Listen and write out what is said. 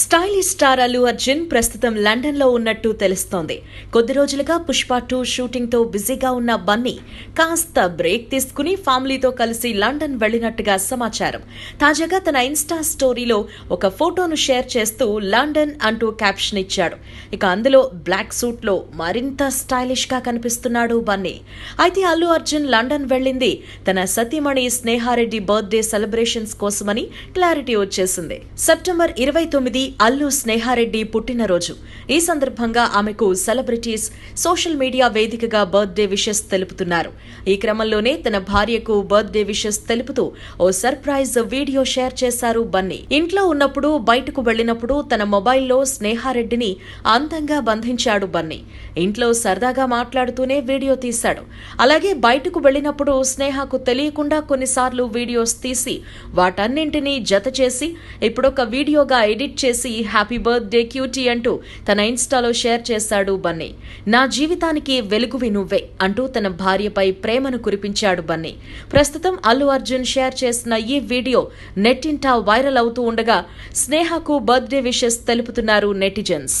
Stylish star Allu Arjun ప్రస్తుతం లండన్లో ఉన్నట్టు తెలుస్తోంది. కొద్ది రోజులుగా పుష్ప టూ షూటింగ్తో బిజీగా ఉన్న బన్నీ కాస్త బ్రేక్ తీసుకుని ఫ్యామిలీతో కలిసి లండన్ వెళ్ళినట్టుగా సమాచారం. తాజాగా తన ఇన్స్టా స్టోరీలో ఒక ఫోటోను షేర్ చేస్తూ లండన్ అంటూ క్యాప్షన్ ఇచ్చాడు. ఇక అందులో బ్లాక్ సూట్లో మరింత స్టైలిష్గా కనిపిస్తున్నాడు బన్నీ. అయితే అల్లు అర్జున్ లండన్ వెళ్ళింది తన సతీమణి స్నేహారెడ్డి బర్త్డే సెలబ్రేషన్స్ కోసమని క్లారిటీ వచ్చేసింది. సెప్టెంబర్ ఇరవై తొమ్మిది అల్లు స్నేహారెడ్డి పుట్టినరోజు. ఈ సందర్భంగా ఆమెకు సెలబ్రిటీస్ సోషల్ మీడియా వేదికగా బర్త్డే విషెస్ తెలుపుతున్నారు. ఈ క్రమంలోనే తన భార్యకు బర్త్డే విషెస్ తెలుపుతూ ఓ సర్ప్రైజ్ వీడియో షేర్ చేశారు బన్నీ. ఇంట్లో ఉన్నప్పుడు బయటకు వెళ్ళినప్పుడు తన మొబైల్లో స్నేహారెడ్డిని అందంగా బంధించాడు బన్నీ. ఇంట్లో సరదాగా మాట్లాడుతూనే వీడియో తీశాడు. అలాగే బయటకు వెళ్ళినప్పుడు స్నేహకు తెలియకుండా కొన్నిసార్లు వీడియోస్ తీసి వాటన్నింటినీ జత చేసి ఇప్పుడొక వీడియోగా ఎడిట్ చేసి చేసి హ్యాపీ బర్త్డే క్యూటీ అంటూ తన ఇన్స్టాలో షేర్ చేశాడు బన్నీ. నా జీవితానికి వెలుగువి నువ్వే అంటూ తన భార్యపై ప్రేమను కురిపించాడు బన్నీ. ప్రస్తుతం అల్లు అర్జున్ షేర్ చేసిన ఈ వీడియో నెట్టింటా వైరల్ అవుతూ ఉండగా స్నేహకు బర్త్డే విషెస్ తెలుపుతున్నారు నెటిజన్స్.